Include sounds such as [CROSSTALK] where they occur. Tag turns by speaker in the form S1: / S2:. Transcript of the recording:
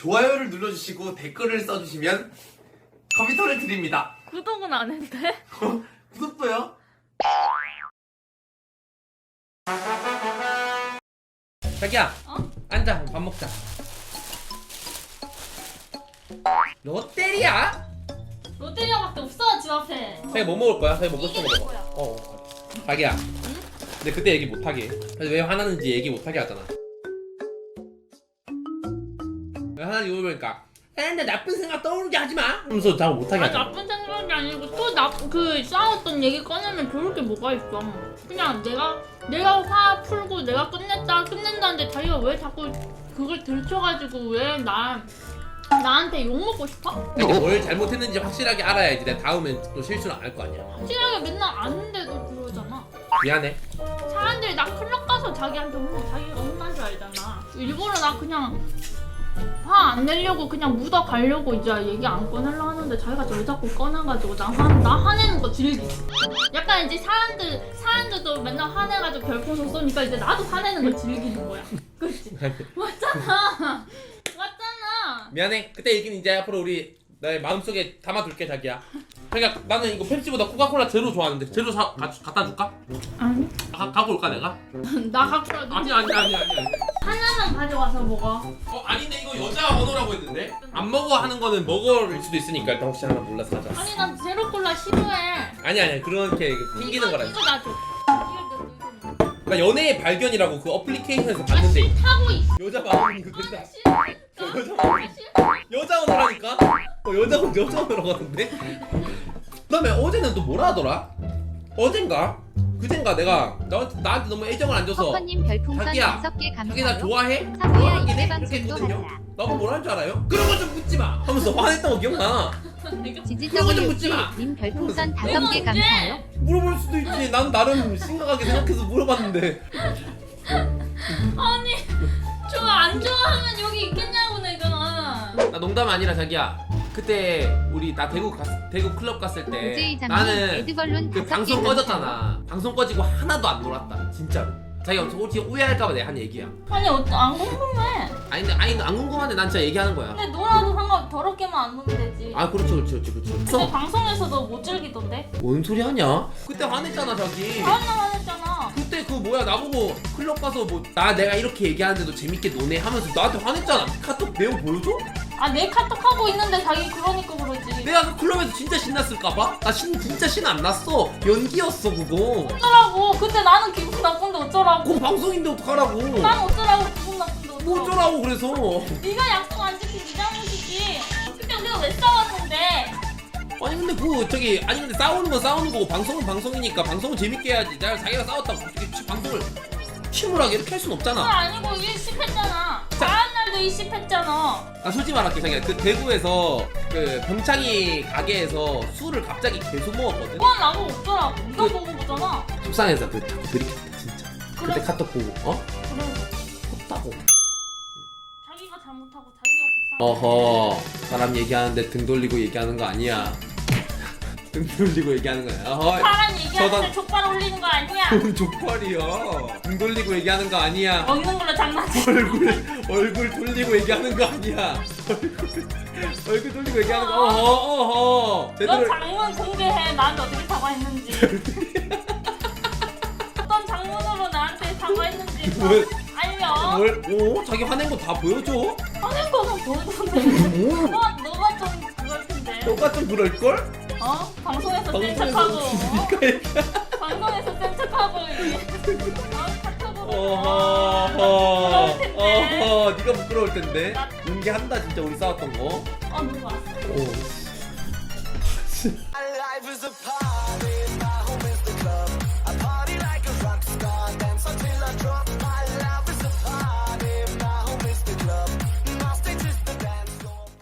S1: 좋아요를 눌러주시고 댓글을 써주시면 컴퓨터를 드립니다.
S2: 구독은 안 했대?
S1: 구독도요?
S3: 자기야
S2: 어?
S3: 앉아 밥 먹자 롯데리아?
S2: 롯데리아밖에 없어 집 앞에.
S3: 자기 뭐 먹을 거야? 자기 먹고 싶은 거
S2: 이게
S3: 먹어
S2: 뭐야?
S3: 어, 어 자기야 근데 그때 얘기 못하게 그래서 왜 화나는지 얘기 못하게 하잖아 왜 화나는지 물어보니까 에 근데 나쁜 생각 떠오르게 하지 마 하면서 잘 못하게
S2: 아
S3: 하잖아
S2: 나쁜 생각이 아니고 또 나 그 싸웠던 얘기 꺼내면 좋을 게 뭐가 있어. 그냥 내가 내가 화 풀고 내가 끝냈다 끝낸다는데 자기가 왜 자꾸 그걸 들춰가지고 왜 나 나한테 욕 먹고 싶어?
S3: 이제 뭘 잘못했는지 확실하게 알아야지 내가 다음엔 또 실수를 안 할 거 아니야
S2: 확실하게 맨날 아는데도 그러잖아.
S3: 미안해
S2: 사람들이 나 클럽 가서 자기한테 혼나 자기가 혼난 줄 알잖아. 일부러 나 그냥 화 안 내려고 그냥 묻어 가려고 이제 얘기 안 꺼내려 하는데 자기가 저 자꾸 꺼내가지고 나, 화, 나 화내는 거 즐기. 약간 이제 사람들 사람들도 맨날 화내가지고 별풍선 쏘니까 이제 나도 화내는 걸 즐기는 거야. 그렇지? [LAUGHS] 맞잖아. 맞잖아.
S3: 미안해. 그때 얘기는 이제 앞으로 우리 나의 마음속에 담아둘게 자기야. 그러니까 나는 이거 펩시보다 코카콜라 제로 좋아하는데 제로 사 가, 갖다 줄까?
S2: 아니
S3: 가, 갖고 올까 내가? [LAUGHS]
S2: 나 갖고 와.
S3: 아니 아니 아니 아니 아니.
S2: 하나만 가져와서 먹어.
S3: 어 아닌데 이거 여자 언어라고 했는데 안 먹어 하는 거는 먹을 수도 있으니까 일단 혹시 하나 몰라서 하자.
S2: 아니 난 제로 콜라 싫어해.
S3: 아니 아니 그렇게 튕기는
S2: 이거,
S3: 거라.
S2: 이거. 이거 놔줘. 이거 놔줘.
S3: 그러니까 연애의 발견이라고 그 어플리케이션에서 봤는데
S2: 하고 있어.
S3: 여자 마음이 마음.
S2: 싫어.
S3: 여자 언어라니까? 어 여자 언어 여자 언어라고 하던데? 그다음에 어제는 또 뭐라 하더라? 어젠가? 그젠가 내가 나한테, 나한테 너무 애정을 안 줘서
S4: 별풍선
S3: 자기야,
S4: 다섯 개
S3: 자기 나
S4: 감사해요.
S3: 좋아해?
S4: 사부야
S3: 해? 이렇게
S4: 방송도
S3: 했거든요?
S4: 한다.
S3: 나보고 뭐라는 줄 알아요? 그런 거 좀 묻지 마! 하면서 화냈던 거 기억나? 그런 거좀 묻지 마.
S4: 님 별풍선 다섯 개
S2: 언제?
S4: 감사해요.
S3: 물어볼 수도 있지 난 나름 심각하게 생각해서 물어봤는데
S2: 아니 저 안 좋아하면 여기 있겠냐고 내가.
S3: 나 농담 아니라 자기야 그때 우리 나 대구 갔, 대구 클럽 갔을 때 나는
S4: 에드벌룬
S3: 그 방송. 꺼졌잖아 방송 꺼지고 하나도 안 놀았다 진짜로 자기가 혹시 오해할까봐 내가 한 얘기야
S2: 아니 어, 안 궁금해.
S3: 아니 근데 아니 안 궁금한데 난 진짜 얘기하는 거야
S2: 근데 놀아도 상관 더럽게만 안 놀면 되지.
S3: 아 그렇지 그렇지 그렇지 그렇지
S2: 근데
S3: 그래서
S2: 방송에서도 못 즐기던데.
S3: 뭔 소리 하냐 그때 화냈잖아 자기
S2: 다음날 화냈잖아.
S3: 그때 그 뭐야 나보고 클럽 가서 뭐 나 내가 이렇게 얘기하는데도 재밌게 노네 하면서 나한테 화냈잖아 카톡 내용 보여줘?
S2: 아 내 카톡 하고 있는데 자기 그러니까 그러지.
S3: 내가 그 클럽에서 진짜 신났을까봐? 나 신, 진짜 신 안 났어 연기였어 그거
S2: 어쩌라고. 근데 나는 기분 나쁜데 어쩌라고.
S3: 그건 방송인데 어떡하라고
S2: 난 어쩌라고 기분 나쁜데 어쩌라고.
S3: 뭐 어쩌라고 그래서
S2: 네가 약속 안 지킨 네 잘못이지. 그때 우리가 왜 싸웠는데?
S3: 아니 근데 그 저기 아니 근데 싸우는 건 싸우는 거고 방송은 방송이니까 방송은 재밌게 해야지 내가 자기가 싸웠다고 치- 방송을 침울하게 이렇게 할 순
S2: 그건
S3: 없잖아
S2: 아니고 일십했잖아. 다음 일십했잖아.
S3: 나 솔직히 말할게 자기야 그 대구에서 그 병창이 가게에서 술을 갑자기 계속 먹었거든
S2: 그건 나보고 어쩌라고. 네가
S3: 그-
S2: 보고 보잖아.
S3: 속상해서 그 자꾸 들이켰다 진짜 그때
S2: 그래.
S3: 카톡 보고 어?
S2: 그래.
S3: 컸다고
S2: 자기가 잘못하고 자기가 속상해.
S3: 어허 사람 얘기하는데 등 돌리고 얘기하는 거 아니야 등 돌리고 얘기하는 거야 어허
S2: 사람 얘기하는데
S3: 저단-
S2: 족발 올리는 거 아니야. [LAUGHS]
S3: 뭔 족발이야 등 돌리고 얘기하는 거 아니야
S2: 먹는 걸로 장난치.
S3: 얼굴 얼굴 돌리고 얘기하는 거 아니야 얼굴 얼굴 돌리고 얘기하는 거 어허 어허
S2: 너
S3: 제대로
S2: 장문 공개해. 나한테 어떻게 사과했는지. [LAUGHS] 어떤 장문으로 나한테 사과했는지
S3: 뭘-
S2: 알려.
S3: 뭘 오? 자기 화낸 거 다 보여줘
S2: 하는 거는 보여줬는데.
S3: 뭘
S2: 너, 너가 좀 그럴 텐데.
S3: 똑같은 그럴 걸?
S2: 어? 방송에서 센 척하고. 방송에서 센 척하고. 이게. 어? 카톡으로.
S3: 어허
S2: 부러울 텐데.
S3: 어허 네가 부끄러울 텐데
S2: 나-
S3: 공개한다 진짜 우리 싸웠던 거
S2: 어, 누구 왔어?
S3: 오.
S5: My life is a party.